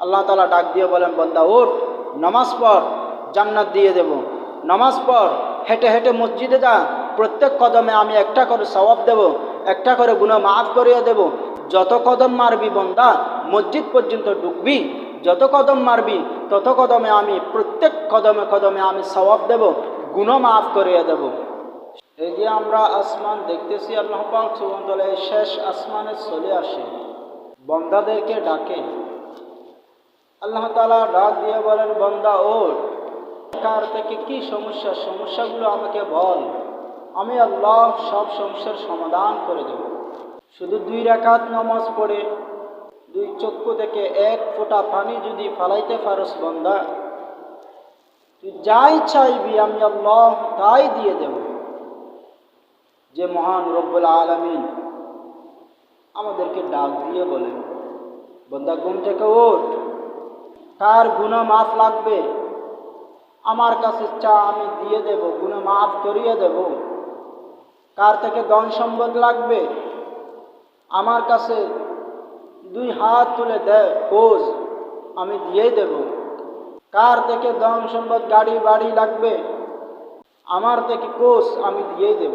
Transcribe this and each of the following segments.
আল্লাহ তালা ডাক দিয়ে বলেন, বন্দা ওঠ নামাজ পড়, জান্নাত দিয়ে দেব। নামাজ পড়, হেঁটে হেঁটে মসজিদে যা। প্রত্যেক কদমে আমি একটা করে সওয়াব দেব, একটা করে গুণা মাফ করিয়ে দেব। যত কদম মারবি বন্দা, মসজিদ পর্যন্ত ঢুকবি। যত কদম মারবি, তত কদমে আমি, প্রত্যেক কদমে কদমে আমি সওয়াব দেব গুণ মাফ করিয়ে দেব। এই যে আমরা আসমান দেখতেছি, আল্লাহ পাক সুবহানাহু শেষ আসমানে চলে আসে। বন্দাদেরকে ডাকে। আল্লাহ তালা ডাক দিয়ে বলেন, বন্দা, ওঠ। কার থেকে কি সমস্যা? সমস্যাগুলো আমাকে বল। আমি আল্লাহ সব সমস্যার সমাধান করে দেব। শুধু দুই রাকাত নামাজ পড়ে, দুই চক্ষু থেকে এক ফোঁটা পানি যদি ফালাইতে পারস, বন্দা, তুই যাই চাইবি আমি আল্লাহ তাই দিয়ে দেব। যে মহান রব্বুল আলমিন আমাদেরকে ডাক দিয়ে বলেন, বন্দা, ঘুম থেকে ওঠ। কার গুণা মাফ লাগবে। আমার কাছে চা আমি দিয়ে দেব, গুণা মাফ করিয়ে দেব। কার থেকে ধন সম্পদ লাগবে? আমার কাছে দুই হাত তুলে দেয় কোজ আমি দিয়ে দেব। কার থেকে ধন সম্পদ গাড়ি বাড়ি লাগবে? আমার থেকে কোষ আমি দিয়ে দেব।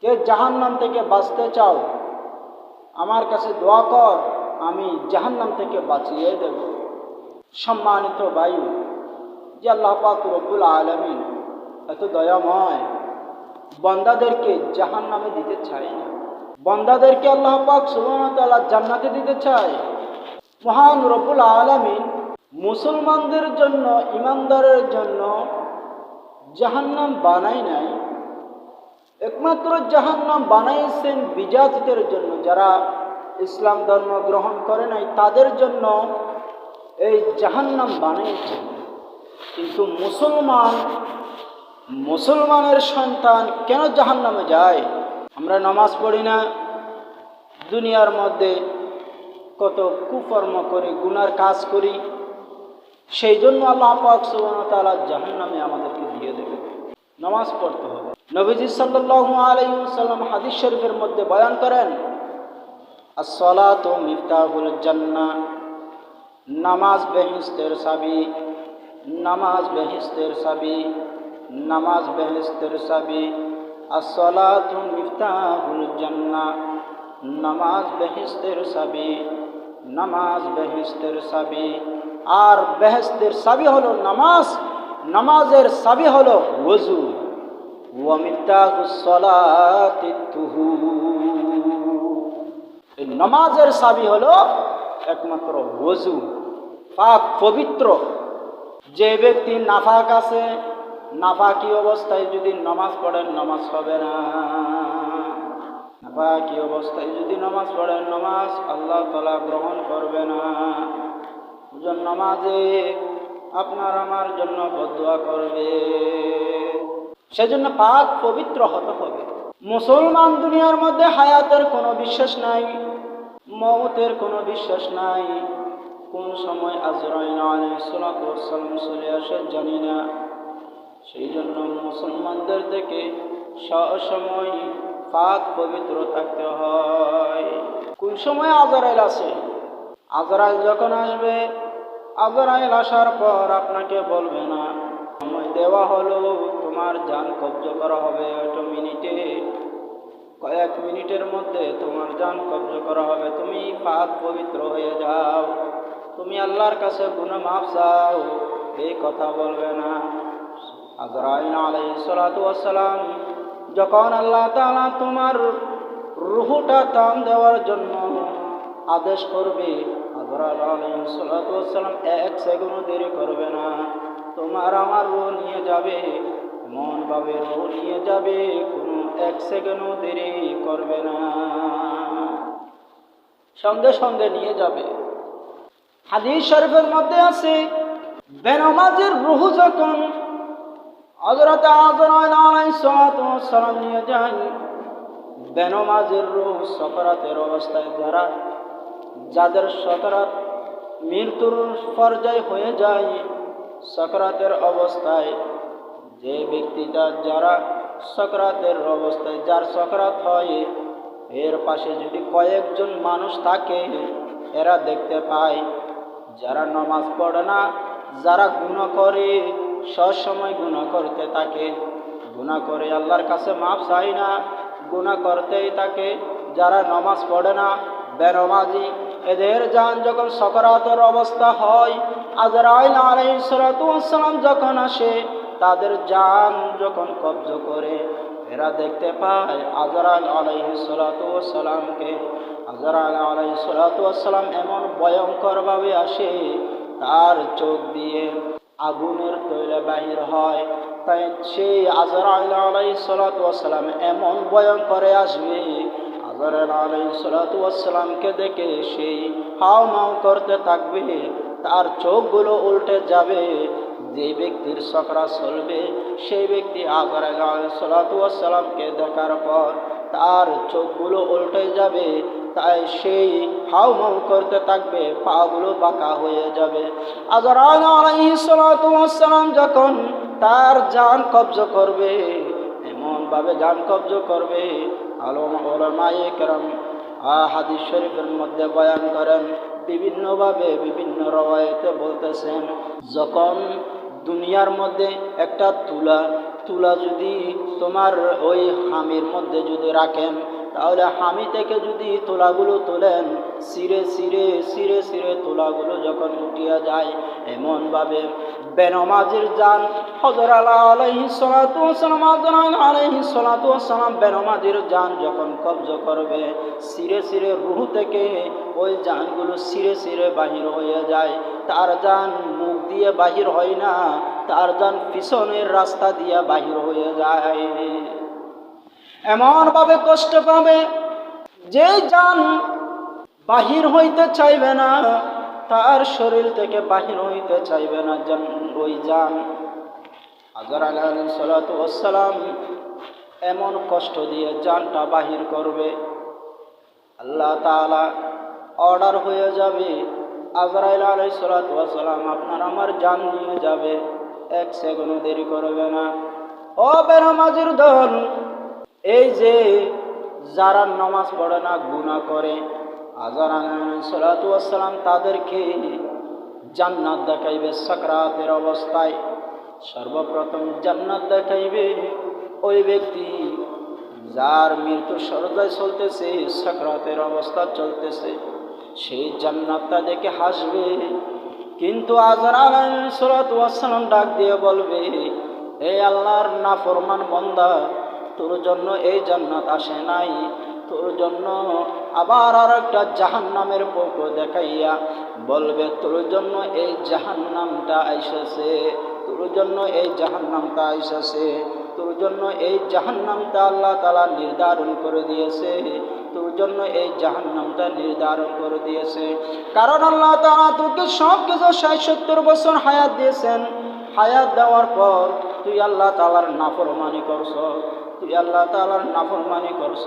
কে জাহান্নাম থেকে বাঁচতে চাও? আমার কাছে দোয়া কর, আমি জাহান্নাম থেকে বাঁচিয়ে দেব। সম্মানিত বায়ু, যে আল্লাহ পাক রব্বুল আলমিন এত দয়াময়, বন্দাদেরকে জাহান নামে দিতে চায় না। বন্দাদেরকে আল্লাহ পাক সুবাহতাল্লাহ জান্নাতে দিতে চায়। মহান রব্বুল আলমিন মুসলমানদের জন্য ইমানদারের জন্য জাহান্নাম বানাই নাই। একমাত্র জাহান্নাম বানাইছেন বিজাতিদের জন্য, যারা ইসলাম ধর্ম গ্রহণ করে নাই, তাদের জন্য এই জাহান্নাম বানিয়েছে কিন্তু মুসলমান, মুসলমানের সন্তান কেন জাহান্নামে যায়? আমরা নামাজ পড়ি না। দুনিয়ার মধ্যে কত কুকর্ম করি, গুনার কাজ করি। সেই জন্য আল্লাহ পাক সুবাহতালা জাহান্নামে আমাদেরকে দিয়ে দেবে। নামাজ পড়তে হবে। নবীজি সাল্লাহ আলাইসাল্লাম হাদিস শরীফের মধ্যে বয়ান করেন আসলাত মিফতাহুল জান্না নামাজ বেহিস্তের সাবি, নামাজ বেহিস্তের সাবি, নামাজ বেহিস্তের সাবি। আসলাত মিফতাহুল নামাজ বেহিস্তের সাবি, নামাজ বেহিস্তের সাবি। আর বেহেস্তের সাবি হলো নামাজ, নামাজের সাবি হলো এই নামাজের সাবি হলো একমাত্র ওজু পাক পবিত্র। যে ব্যক্তি নাফাক আছে, নাফাকি অবস্থায় যদি নামাজ পড়েন, নামাজ হবে না। নাফাকি অবস্থায় যদি নামাজ পড়েন, নামাজ আল্লাহ তালা গ্রহণ করবে না। নামাজে আপনার আমার জন্য বদুয়া করবে। সেজন্য পাক পবিত্র হতে হবে। মুসলমান দুনিয়ার মধ্যে হায়াতের কোনো বিশ্বাস নাই। মমতের কোনো বিশ্বাস নাই। কোন সময় আজরাইল আলাইসালাম চলে আসে জানি না। সেই জন্য মুসলমানদের থেকে সবসময় পাক পবিত্র থাকতে হয়। কোন সময় আজরাইল আছে আজরাইল যখন আসবে, আজরাইল আসার পর আপনাকে বলবে না, সময় দেওয়া হলো, তোমার যান কব্জ করা হবে ওটা মিনিটে। কয়েক মিনিটের মধ্যে তোমার যান কব্জ করা হবে। তুমি পাক পবিত্র হয়ে যাও। তুমি আল্লাহর কাছে গুণা মাফ চাও। এই কথা বলবে না। আজরাইল আলাই যখন আল্লাহ তালা তোমার রুহুটা টান দেওয়ার জন্য আদেশ করবে, আজরাইল আলাই সালাম এক সেকেন্ডও দেরি করবে না। তোমার আমার রু নিয়ে যাবে। এমনভাবে নিয়ে যাবে, কোনো এক সেকেন্ডও দেরি করবে না। সঙ্গে সঙ্গে নিয়ে যাবে। হাদিস শরীফের মধ্যে আছে বেনামাজের রুহু যখন হজরত সালাম নিয়ে যায় বেনমাজের রুহ সকরাতের অবস্থায় যারা, যাদের সকরাত মৃত্যুর পর্যায় হয়ে যায় সকরাতের অবস্থায় যে ব্যক্তিটা যারা সকরাতের অবস্থায়, যার সকরাত হয়, এর পাশে যদি কয়েকজন মানুষ থাকে, এরা দেখতে পায়, যারা নামাজ পড়ে না, যারা গুণা করে সবসময় গুণা করতে থাকে। গুণা করে আল্লাহর কাছে মাপ চাই না গুণা করতেই থাকে। যারা নামাজ পড়ে না, বেনমাজি, এদের যান যখন সকারাতর অবস্থা হয়, আজরাইল আলাইসালাম যখন আসে তাদের যান যখন কব্জ করে, এরা দেখতে পায় আজরাইল আলাইসালামকে আজরাইল আলাইসালাম এমন ভয়ঙ্করভাবে আসে, তার চোখ দিয়ে আগুনের তৈলে বাহির হয়। তাই সেই আজরাইল আলাইসালাম এমন ভয়ঙ্করে আসবে, আজরাইল আলাইসালামকে দেখে সেই হাও মাও করতে থাকবে, তার চোখগুলো উল্টে যাবে। যে ব্যক্তির সকরা চলবে, সেই ব্যক্তি আজরাইল আলাইসালামকে দেখার পর তার চোখগুলো উল্টে যাবে, তাই সেই হাউ মাউ করতে থাকবে, পাগুলো বাঁকা হয়ে যাবে। আজরাইল আলাইসালাম যখন তার জান কব্জ করবে, এমনভাবে যান কব্জ করবে, আলম, ওলমায়ে কেরাম হাদিস শরীফের মধ্যে বয়ান করেন, বিভিন্নভাবে বিভিন্ন রবায়তে বলতেছেন, যখন দুনিয়ার মধ্যে একটা তুলা তুলা যদি তোমার ওই হামির মধ্যে যদি রাখেন তাহলে হামি থেকে যদি তোলাগুলো তোলেন সিরে সিরে সিরে সিরে তোলাগুলো যখন উঠিয়া যায়, এমনভাবে বেনমাজির যান হজর আল্লাহ আলহি সালাতাম আলহি সালাতাম বেনমাজির যান যখন কবজ করবে সিরে সিরে রুহ থেকে ওই যানগুলো সিরে সিরে বাহির হয়ে যায়। তার যান মুখ দিয়ে বাহির হয় না, তার যান পিছনের রাস্তা দিয়ে বাহির হয়ে যায়। এমনভাবে কষ্ট পাবে যে যান বাহির হইতে চাইবে না, তার শরীর থেকে বাহির হইতে চাইবে না ওই যান আজর আলাইসালাম এমন কষ্ট দিয়ে যানটা বাহির করবে। আল্লাহ তালা অর্ডার হয়ে যাবে। আজরাইল আলাইসালাম আপনার আমার যান নিয়ে যাবে। এক সেকেন্ড দেরি করবে না। ও বেনামাজির দল এই যে যারা নমাজ পড়ে না গুণা করে আজার সালাতাম তাদেরকে জান্নাত দেখাইবে সাকরাতের অবস্থায়। সর্বপ্রথম জান্নাত দেখাইবে ওই ব্যক্তি যার মৃত্যু সরদায় চলতেছে, সাকরাতের অবস্থা চলতেছে। সেই জান্নাতটা দেখে হাসবে, কিন্তু আজার আলাইসালাম ডাক দিয়ে বলবে এই আল্লাহর নাফরমান বন্দা তোর জন্য এই জান্নাত আসে নাই। তোর জন্য আবার আর একটা জাহান নামের পক্ষ দেখাইয়া বলবে, তোর জন্য এই জাহান নামটা আইসেছে, তোর জন্য এই জাহান নামটা আইসেছে, তোর জন্য এই জাহান নামটা আল্লাহ তালা নির্ধারণ করে দিয়েছে, তোর জন্য এই জাহান নামটা নির্ধারণ করে দিয়েছে। কারণ আল্লাহ তালা তোকে সব কিছু ষাট সত্তর বছর হায়াত দিয়েছেন। হায়াত দেওয়ার পর তুই আল্লাহ তালার নাফরমানি করছ। তুই আল্লাহ তালার নাফরমানি করছ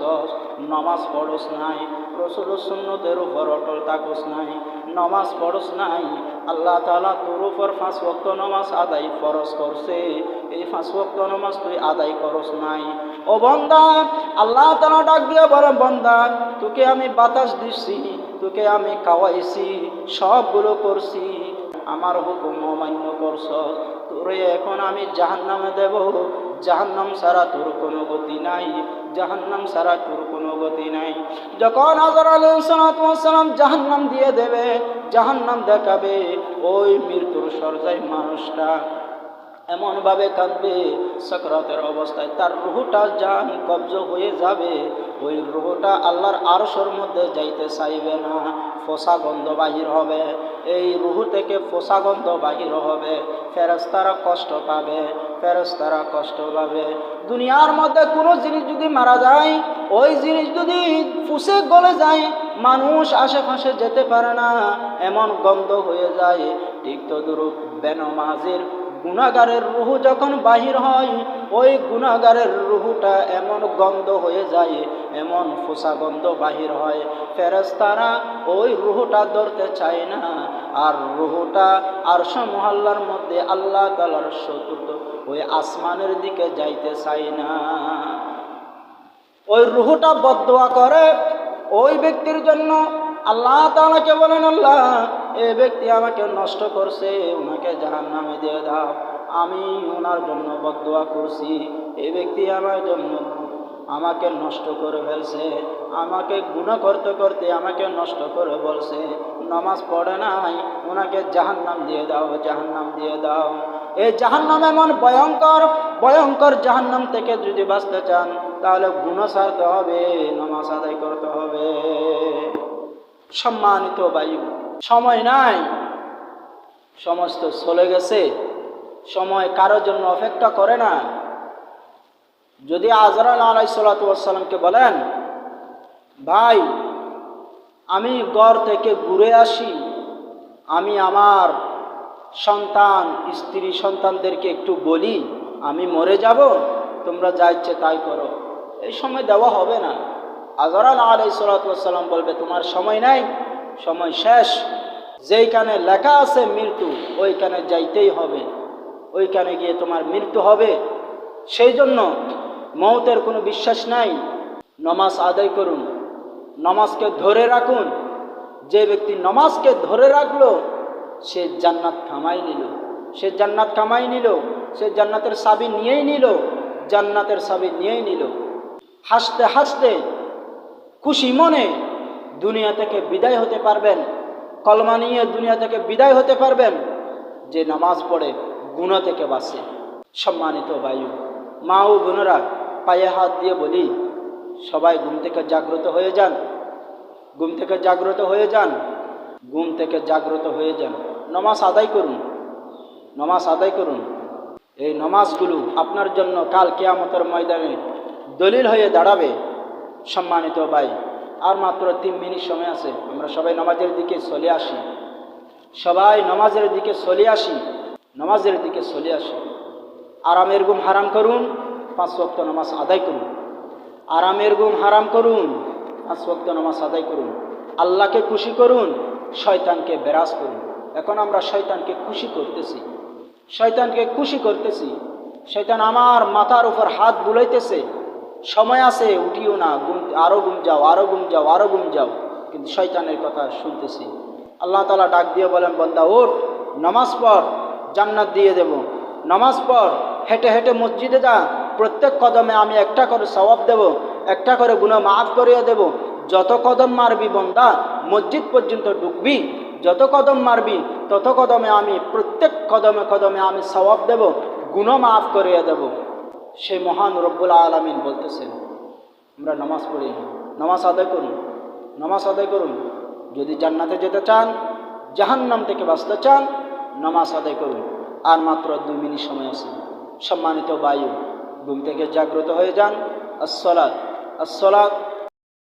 নমাজ পড়স নাই রসুল সুন্নতের উপর অটল থাকস নাই, নমাজ পড়স নাই, আল্লাহ তালা তোর উপর পাঁচ ভক্ত নমাজ আদায় ফরস করছে, এই পাঁচ ভক্ত নমাজ তুই আদায় করস নাই। ও বন্দা, আল্লাহ তালা ডাক দিয়ে বলে, বন্দা, তোকে আমি বাতাস দিচ্ছি তোকে আমি খাওয়াইছি, সবগুলো করছি, আমার হুকুম অমান্য করছ তোরে এখন আমি জাহান্নামে দেব জাহান্নাম সারা তোর কোনো গতি নাই, জাহান্নাম সারা তোর কোনো গতি নাই। যখন আজর আলাইসালাম জাহান্নাম দিয়ে দেবে, জাহান্নাম দেখাবে, ওই মৃত্যুর সরজাই মানুষটা এমনভাবে কাঁদবে সকরাতের অবস্থায় তার রুহুটা যান কবজ হয়ে যাবে। ওই রুহুটা আল্লাহর আরশোর মধ্যে যাইতে চাইবে না, ফোসা গন্ধ বাহির হবে। এই রুহু থেকে ফোসা গন্ধ বাহির হবে। ফেরস্তারা কষ্ট পাবে ফেরস্তারা কষ্ট পাবে। দুনিয়ার মধ্যে কোনো জিনিস যদি মারা যায়, ওই জিনিস যদি ফুসে গলে যায়, মানুষ আশেপাশে যেতে পারে না, এমন গন্ধ হয়ে যায়। ঠিক তো দুরূপ বেনমাজের গুণাগারের রুহু যখন বাহির হয়, ওই গুণাগারের রুহুটা এমন গন্ধ হয়ে যায়, এমন ফোসা গন্ধ বাহির হয়। ফেরেস্তারা ওই রুহুটা ধরতে চায় না, আর রুহুটা আরশ মহল্লার মধ্যে আল্লাহ তালার চতুর্থ ওই আসমানের দিকে যাইতে চায় না। ওই রুহুটা বদোয়া করে, ওই ব্যক্তির জন্য আল্লাহ তালাকে বলেন, আল্লাহ এ ব্যক্তি আমাকে নষ্ট করছে ওনাকে জাহান নামে দিয়ে দাও। আমি ওনার জন্য বদোয়া করছি। এ ব্যক্তি আমার জন্য আমাকে নষ্ট করে ফেলছে, আমাকে গুণা করতে করতে আমাকে নষ্ট করে বলছে। নামাজ পড়ে নাই ওনাকে জাহান্নাম দিয়ে দাও, জাহান্নাম দিয়ে দাও। এই জাহান্নাম এমন ভয়ঙ্কর ভয়ঙ্কর জাহান্নাম থেকে যদি বাঁচতে চান, তাহলে গুণ সারতে হবে, নামাজ আদায় করতে হবে। সম্মানিত বায়ু সময় নাই। সমস্ত চলে গেছে। সময় কারোর জন্য অপেক্ষা করে না। যদি আজরাল আলাই সালাতামকে বলেন, ভাই, আমি গড় থেকে ঘুরে আসি। আমি আমার সন্তান, স্ত্রী সন্তানদেরকে একটু বলি, আমি মরে যাব, তোমরা যা ইচ্ছে তাই করো। এই সময় দেওয়া হবে না। আজরাল আলাই সালাতাম বলবে, তোমার সময় নাই সময় শেষ। যেইখানে লেখা আছে মৃত্যু, ওইখানে যাইতেই হবে। ওইখানে গিয়ে তোমার মৃত্যু হবে। সেই জন্য মৌতের কোনো বিশ্বাস নাই। নমাজ আদায় করুন। নমাজকে ধরে রাখুন। যে ব্যক্তি নমাজকে ধরে রাখল, সে জান্নাত কামাই নিল। সে জান্নাত কামাই নিল। সে জান্নাতের সাবি নিয়েই নিল। জান্নাতের সাবি নিয়েই নিল। হাসতে হাসতে, খুশি মনে দুনিয়া থেকে বিদায় হতে পারবেন, কলমা নিয়ে দুনিয়া থেকে বিদায় হতে পারবেন, যে নামাজ পড়ে গুণ থেকে বাঁচে। সম্মানিত বায়ু মা ও বোনেরা, পায়ে হাত দিয়ে বলি, সবাই ঘুম থেকে জাগ্রত হয়ে যান। ঘুম থেকে জাগ্রত হয়ে যান, ঘুম থেকে জাগ্রত হয়ে যান। নমাজ আদায় করুন, নমাজ আদায় করুন। এই নমাজগুলো আপনার জন্য কাল কেয়ামতের ময়দানে দলিল হয়ে দাঁড়াবে। সম্মানিত ভাই আর মাত্র তিন মিনিট সময় আছে। আমরা সবাই নামাজের দিকে চলে আসি। সবাই নামাজের দিকে চলে আসি। নামাজের দিকে চলে আসি। আরামের গুম হারাম করুন, পাঁচ ওয়াক্ত নামাজ আদায় করুন। আরামের গুম হারাম করুন, পাঁচ ওয়াক্ত নামাজ আদায় করুন। আল্লাহকে খুশি করুন, শয়তানকে বেরাজ করুন। এখন আমরা শয়তানকে খুশি করতেছি। শয়তানকে খুশি করতেছি। শয়তান আমার মাথার উপর হাত বুলাইতেছে। সময় আছে, উঠিও না গুম আরও গুম যাও আরও গুম যাও আরও গুম যাও। কিন্তু শয়তানের কথা শুনতেছি। আল্লাহ তালা ডাক দিয়ে বলেন, বন্দা ওঠ নামাজ পড়, জান্নাত দিয়ে দেব। নামাজ পড়, হেঁটে হেঁটে মসজিদে যা। প্রত্যেক কদমে আমি একটা করে সবাব দেব, একটা করে গুণ মাফ করিয়ে দেব। যত কদম মারবি বন্দা, মসজিদ পর্যন্ত ঢুকবি। যত কদম মারবি, তত কদমে আমি, প্রত্যেক কদমে কদমে আমি সবাব দেব গুণ মাফ করিয়ে দেব। সেই মহান রব্বুল আলমিন বলতেছেন আমরা নামাজ পড়ি, নামাজ আদায় করুন নামাজ আদায় করুন। যদি জান্নাতে যেতে চান, জাহান্নাম থেকে বাঁচতে চান, নামাজ আদায় করুন। আর মাত্র দুই মিনিট সময় আছে। সম্মানিত বায়ু ঘুম থেকে জাগ্রত হয়ে যান। আসলাদ আসলাত